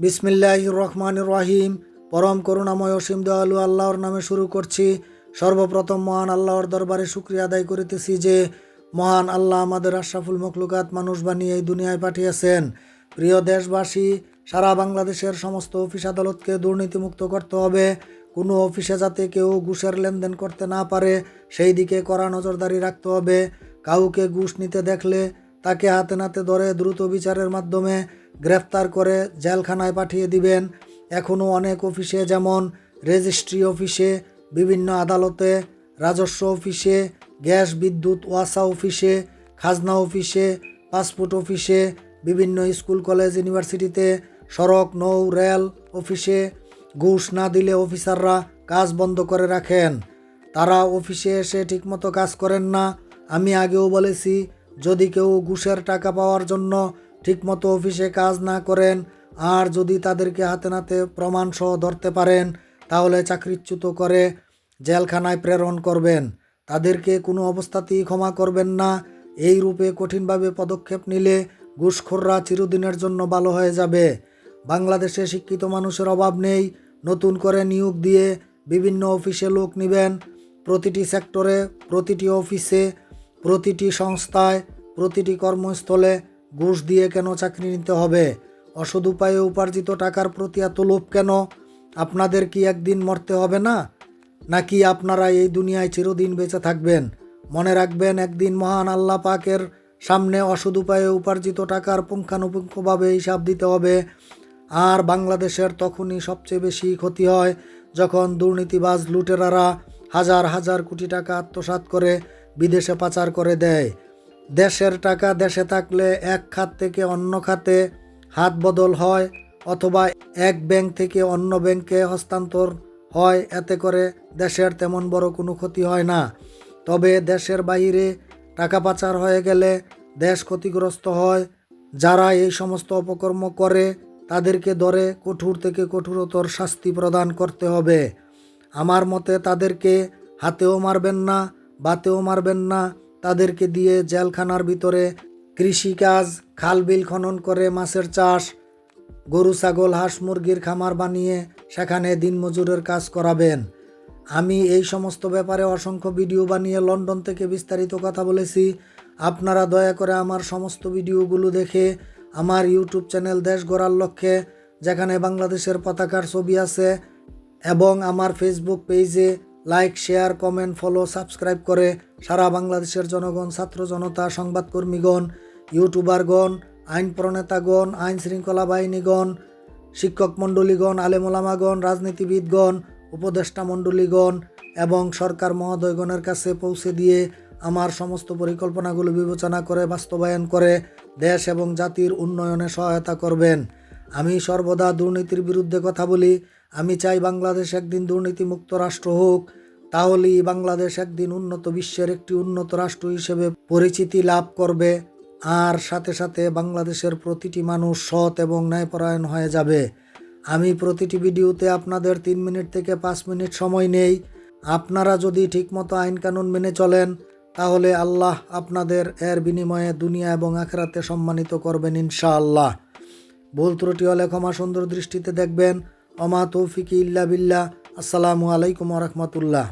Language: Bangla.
বিসমিল্লাহ রহমান রহিম। পরম করুণাময় অসীম দয়ালু আল্লাহর নামে শুরু করছি। সর্বপ্রথম মহান আল্লাহর দরবারে শুক্রিয়া আদায় করিতেছি যে মহান আল্লাহ আমাদের আশরাফুল মখলুকাত মানুষ বানিয়ে এই দুনিয়ায় পাঠিয়েছেন। প্রিয় দেশবাসী, সারা বাংলাদেশের সমস্ত অফিস আদালতকে দুর্নীতিমুক্ত করতে হবে। কোনো অফিসে যাতে কেউ ঘুষের লেনদেন করতে না পারে, সেই দিকে কড়া নজরদারি রাখতে হবে। কাউকে ঘুষ নিতে দেখলে তাকে হাতে নাতে ধরে দ্রুত বিচারের মাধ্যমে গ্রেফতার করে জেলখানায় পাঠিয়ে দিবেন। এখনও অনেক অফিসে যেমন রেজিস্ট্রি অফিসে, বিভিন্ন আদালতে, রাজস্ব অফিসে, গ্যাস, বিদ্যুৎ, ওয়াসা অফিসে, খাজনা অফিসে, পাসপোর্ট অফিসে, বিভিন্ন স্কুল, কলেজ, ইউনিভার্সিটিতে, সড়ক, নৌ, রেল অফিসে ঘুষ না দিলে অফিসাররা কাজ বন্ধ করে রাখেন। তারা অফিসে এসে ঠিকমতো কাজ করেন না। আমি আগেও বলেছি, যদি কেউ ঘুষের টাকা পাওয়ার জন্য ঠিকমতো অফিসে কাজ না করেন আর যদি তাদেরকে হাতে নাতে প্রমাণসহ ধরতে পারেন, তাহলে চাকরিচ্যুত করে জেলখানায় প্রেরণ করবেন। তাদেরকে কোনো অবস্থাতেই ক্ষমা করবেন না। এই রূপে কঠিনভাবে পদক্ষেপ নিলে ঘুষখোররা চিরদিনের জন্য ভালো হয়ে যাবে। বাংলাদেশে শিক্ষিত মানুষের অভাব নেই। নতুন করে নিয়োগ দিয়ে বিভিন্ন অফিসে লোক নেবেন। প্রতিটি সেক্টরে, প্রতিটি অফিসে, প্রতিটি সংস্থায়, প্রতিটি কর্মস্থলে ঘুষ দিয়ে কেন চাকরি নিতে হবে? অসৎ উপায়ে উপার্জিত টাকার প্রতি এত লোভ কেন? আপনাদের কি একদিন মরতে হবে না? নাকি আপনারা এই দুনিয়ায় চিরদিন বেঁচে থাকবেন? মনে রাখবেন, একদিন মহান আল্লাহ পাকের সামনে অসৎ উপায়ে উপার্জিত টাকার পুঙ্খানুপুঙ্খভাবে হিসাব দিতে হবে। আর বাংলাদেশের তখনই সবচেয়ে বেশি ক্ষতি হয় যখন দুর্নীতিবাজ লুটেরারা হাজার হাজার কোটি টাকা আত্মসাৎ করে বিদেশে পাচার করে দেয়। দেশের টাকা দেশে থাকলে এক খাত থেকে অন্য খাতে হাত বদল হয় অথবা এক ব্যাংক থেকে অন্য ব্যাংকে হস্তান্তর হয়। এতে করে দেশের তেমন বড় কোনো ক্ষতি হয় না। তবে দেশের বাইরে টাকা পাচার হয়ে গেলে দেশ ক্ষতিগ্রস্ত হয়। যারা এই সমস্ত অপকর্ম করে, তাদেরকে ধরে কঠোর থেকে কঠোরতর শাস্তি প্রদান করতে হবে। আমার মতে তাদেরকে হাতেও মারবেন না, বাতেও মারবেন না তাদেরকে দিয়ে জেলখানার ভিতরে কৃষিকাজ, খাল বিল খনন করে মাছের চাষ, গরু, ছাগল, হাঁস, মুরগির খামার বানিয়ে সেখানে দিনমজুরের কাজ করাবেন। আমি এই সমস্ত ব্যাপারে অসংখ্য ভিডিও বানিয়ে লন্ডন থেকে বিস্তারিত কথা বলেছি। আপনারা দয়া করে আমার সমস্ত ভিডিওগুলো দেখে আমার ইউটিউব চ্যানেল দেশ গড়ার লক্ষ্যে, যেখানে বাংলাদেশের পতাকার ছবি আছে, এবং আমার ফেসবুক পেজে like share comment follow subscribe করে সারা বাংলাদেশের জনগণ, ছাত্র জনতা সংবাদকর্মীগণ ইউটিউবারগণ আইন প্রণেতাগণ আইন শৃঙ্খলা বাহিনীগণ শিক্ষক মণ্ডলীগণ আলেমোলামাগণ রাজনীতিবিদগণ উপদেষ্টা মণ্ডলীগণ এবং সরকার মহোদয়গণের কাছে পৌঁছে দিয়ে আমার সমস্ত পরিকল্পনাগুলো বিবেচনা করে বাস্তবায়ন করে দেশ এবং জাতির উন্নয়নে সহায়তা করবেন। আমি সর্বদা দুর্নীতির বিরুদ্ধে কথা বলি। আমি চাই বাংলাদেশ একদিন দুর্নীতিমুক্ত রাষ্ট্র হোক। তাহলেই বাংলাদেশ একদিন উন্নত বিশ্বের একটি উন্নত রাষ্ট্র হিসেবে পরিচিতি লাভ করবে। আর সাথে সাথে বাংলাদেশের প্রতিটি মানুষ সৎ এবং ন্যায়পরায়ণ হয়ে যাবে। আমি প্রতিটি ভিডিওতে আপনাদের তিন মিনিট থেকে পাঁচ মিনিট সময় নেই। আপনারা যদি ঠিকমতো আইন কানুন মেনে চলেন, তাহলে আল্লাহ আপনাদের এর বিনিময়ে দুনিয়া এবং আখরাতে সম্মানিত করবেন ইনশাআল্লাহ। ভুল ত্রুটি হলে ক্ষমা সুন্দর দৃষ্টিতে দেখবেন। অমা তৌফিকি ইল্লা বিল্লা আসসালামু আলাইকুম রহমতুল্লাহ।